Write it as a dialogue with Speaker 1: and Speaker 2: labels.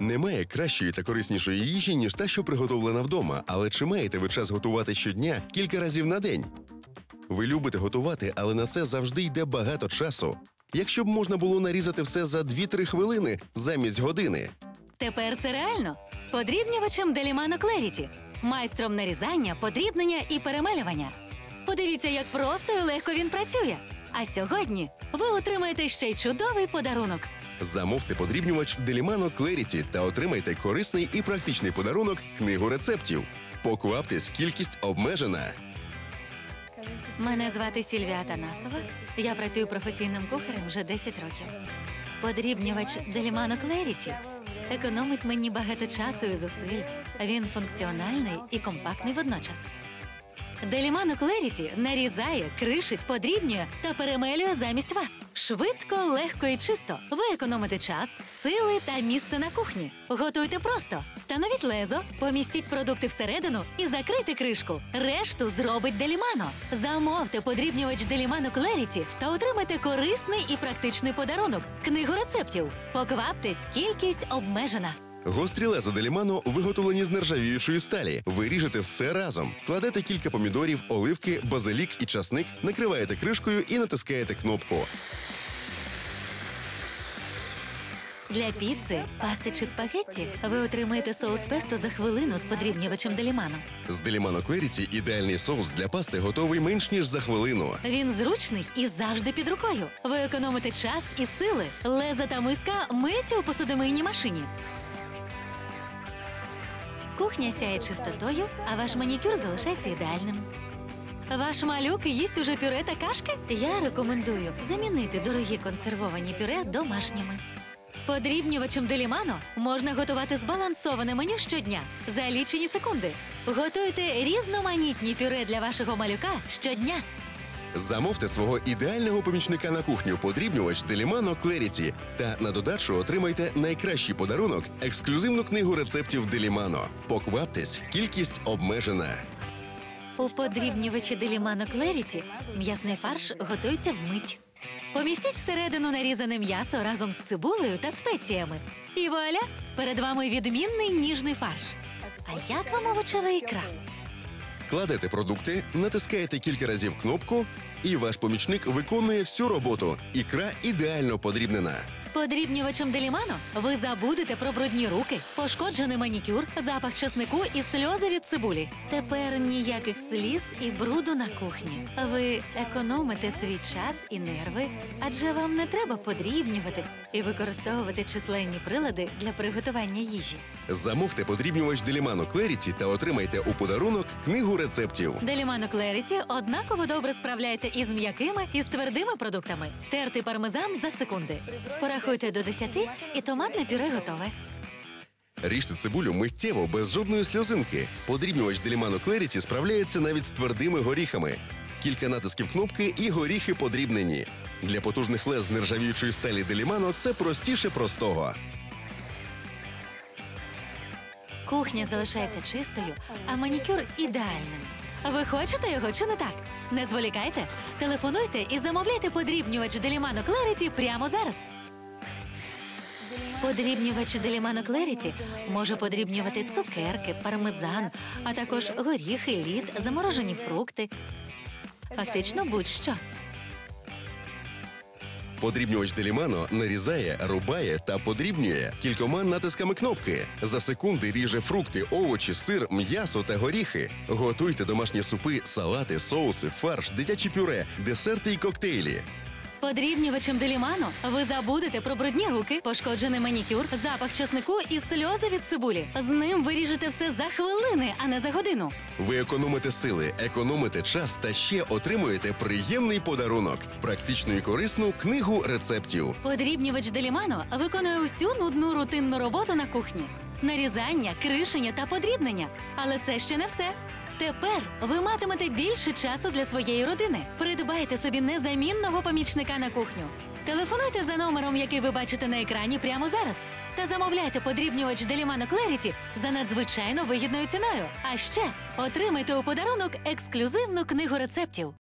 Speaker 1: Немає кращої та кориснішої їжі, ніж та, що приготовлена вдома. Але чи маєте ви час готувати щодня кілька разів на день? Ви любите готувати, але на це завжди йде багато часу. Якщо б можна було нарізати все за 2-3 хвилини замість години.
Speaker 2: Тепер це реально з подрібнювачем Делімано Клеріті, майстром нарізання, подрібнення і перемелювання. Подивіться, як просто і легко він працює. А сьогодні ви отримаєте ще й чудовий подарунок.
Speaker 1: Замовте подрібнювач Делімано Клеріті та отримайте корисний і практичний подарунок книгу рецептів. Покваптесь, кількість обмежена.
Speaker 2: Мене звати Сільвія Танасова. Я працюю професійним кухарем вже 10 років. Подрібнювач Делімано Клеріті економить мені багато часу і зусиль. Він функціональний і компактний водночас. Делімано Клеріті нарізає, кришить, подрібнює та перемелює замість вас. Швидко, легко і чисто. Ви економите час, сили та місце на кухні. Готуйте просто. Встановіть лезо, помістіть продукти всередину і закрийте кришку. Решту зробить Делімано. Замовте подрібнювач Делімано Клеріті та отримайте корисний і практичний подарунок книгу рецептів. Покваптесь, кількість обмежена.
Speaker 1: Гострі леза Делімано виготовлені з нержавіючої сталі. Ви ріжете все разом. Кладете кілька помідорів, оливки, базилік і часник, накриваєте кришкою і натискаєте кнопку.
Speaker 2: Для піци, пасти чи спагетті ви отримаєте соус песто за хвилину з подрібнювачем Делімано.
Speaker 1: З Делімано Клеріті ідеальний соус для пасти готовий менш ніж за хвилину.
Speaker 2: Він зручний і завжди під рукою. Ви економите час і сили. Леза та миска миються у посудомийній машині. Кухня сяє чистотою, а ваш манікюр залишається ідеальним. Ваш малюк їсть уже пюре та кашки? Я рекомендую замінити дорогі консервовані пюре домашніми. З подрібнювачем Делімано можна готувати збалансоване меню щодня за лічені секунди. Готуйте різноманітні пюре для вашого малюка щодня.
Speaker 1: Замовте свого ідеального помічника на кухню подрібнювач Делімано Клеріті та на додачу отримайте найкращий подарунок ексклюзивну книгу рецептів Делімано. Покваптесь, кількість обмежена.
Speaker 2: У подрібнювачі Делімано Клеріті м'ясний фарш готується вмить. Помістіть всередину нарізане м'ясо разом з цибулею та спеціями. І вуаля! Перед вами відмінний ніжний фарш. А як вам овочева ікра?
Speaker 1: Кладете продукти, натискаєте кілька разів кнопку, і ваш помічник виконує всю роботу. Ікра ідеально подрібнена.
Speaker 2: З подрібнювачем Делімано ви забудете про брудні руки, пошкоджений манікюр, запах чеснику і сльози від цибулі. Тепер ніяких сліз і бруду на кухні. Ви економите свій час і нерви, адже вам не треба подрібнювати і використовувати численні прилади для приготування їжі.
Speaker 1: Замовте подрібнювач Делімано Клеріті та отримайте у подарунок книгу рецептів.
Speaker 2: Делімано Клеріті однаково добре справляється із м'якими і з твердими продуктами. Тертий пармезан за секунди. Порахуйте до 10 і томатне пюре готове.
Speaker 1: Ріжте цибулю миттєво без жодної сльозинки. Подрібнювач Делімано Клеріті справляється навіть з твердими горіхами. Кілька натисків кнопки і горіхи подрібнені. Для потужних лез з нержавіючої сталі Делімано це простіше простого.
Speaker 2: Кухня залишається чистою, а манікюр ідеальним. Ви хочете його чи не так? Не зволікайте, телефонуйте і замовляйте подрібнювач Делімано Клеріті прямо зараз. Подрібнювач Делімано Клеріті може подрібнювати цукерки, пармезан, а також горіхи, лід, заморожені фрукти. Фактично будь-що.
Speaker 1: Подрібнювач Делімано нарізає, рубає та подрібнює кількома натисками кнопки. За секунди ріже фрукти, овочі, сир, м'ясо та горіхи. Готуйте домашні супи, салати, соуси, фарш, дитячі пюре, десерти і коктейлі.
Speaker 2: З подрібнювачем Делімано ви забудете про брудні руки, пошкоджений манікюр, запах чеснику і сльози від цибулі. З ним ви ріжете все за хвилини, а не за годину.
Speaker 1: Ви економите сили, економите час та ще отримуєте приємний подарунок практичну і корисну книгу рецептів.
Speaker 2: Подрібнювач Делімано виконує усю нудну рутинну роботу на кухні: нарізання, кришення та подрібнення. Але це ще не все. Тепер ви матимете більше часу для своєї родини. Придбайте собі незамінного помічника на кухню. Телефонуйте за номером, який ви бачите на екрані прямо зараз. Та замовляйте подрібнювач Делімано Клеріті за надзвичайно вигідною ціною. А ще отримайте у подарунок ексклюзивну книгу рецептів.